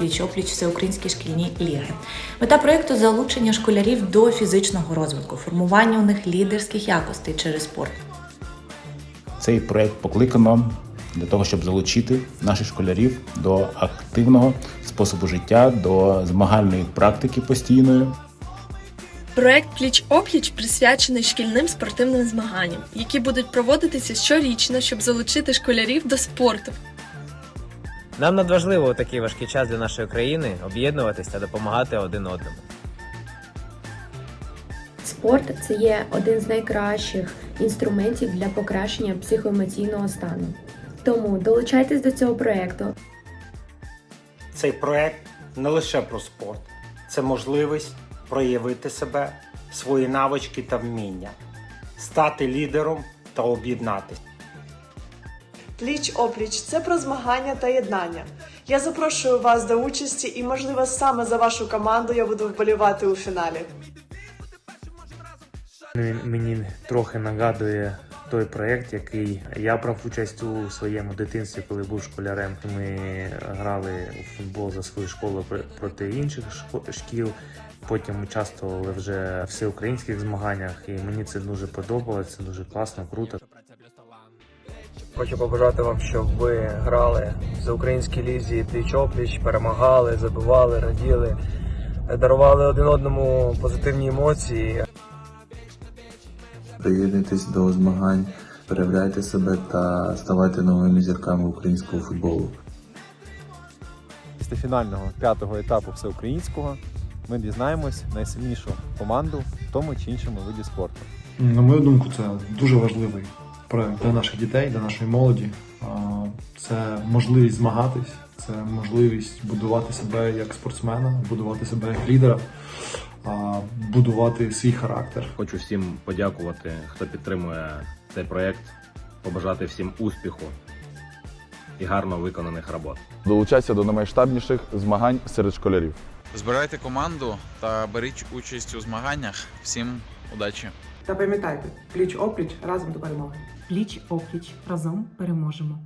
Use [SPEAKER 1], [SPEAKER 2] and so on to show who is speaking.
[SPEAKER 1] пліч-опліч всеукраїнські шкільні ліги. Мета проєкту залучення школярів до фізичного розвитку, формування у них лідерських якостей через спорт.
[SPEAKER 2] Цей проект покликано для того, щоб залучити наших школярів до активного способу життя, до змагальної практики постійної.
[SPEAKER 3] Проект Пліч опліч присвячений шкільним спортивним змаганням, які будуть проводитися щорічно, щоб залучити школярів до спорту.
[SPEAKER 4] Нам надважливо у такий важкий час для нашої країни об'єднуватись та допомагати один одному.
[SPEAKER 5] Спорт це є один з найкращих інструментів для покращення психоемоційного стану. Тому долучайтесь до цього проекту.
[SPEAKER 6] Цей проект не лише про спорт, це можливість проявити себе, свої навички та вміння, стати лідером та об'єднатися.
[SPEAKER 7] Пліч опліч це про змагання та єднання. Я запрошую вас до участі і, можливо, саме за вашу команду я буду вболівати у фіналі.
[SPEAKER 8] Він мені трохи нагадує той проєкт, який я брав участь у своєму дитинстві, коли був школярем. Ми грали у футбол за свою школу пр- проти інших шкіл. Потім участвували вже в всеукраїнських змаганнях, і мені це дуже подобалося, це дуже класно, круто.
[SPEAKER 9] Хочу побажати вам, щоб ви грали за українській лізі пліч-опліч, перемагали, забивали, раділи, дарували один одному позитивні емоції.
[SPEAKER 10] Приєднуйтесь до змагань, перевіряйте себе та ставайте новими зірками українського футболу.
[SPEAKER 11] Після фінального п'ятого етапу всеукраїнського ми дізнаємось найсильнішу команду в тому чи іншому виді спорту.
[SPEAKER 12] На мою думку, це дуже важливий проект для наших дітей, для нашої молоді. Це можливість змагатись, це можливість будувати себе як спортсмена, будувати себе як лідера, будувати свій характер.
[SPEAKER 2] Хочу всім подякувати, хто підтримує цей проект, побажати всім успіху і гарно виконаних робот.
[SPEAKER 13] Долучайся до наймасштабніших змагань серед школярів.
[SPEAKER 14] Збирайте команду та беріть участь у змаганнях. Всім удачі!
[SPEAKER 7] Та пам'ятайте, пліч опліч разом до перемоги.
[SPEAKER 1] Пліч-опліч разом переможемо.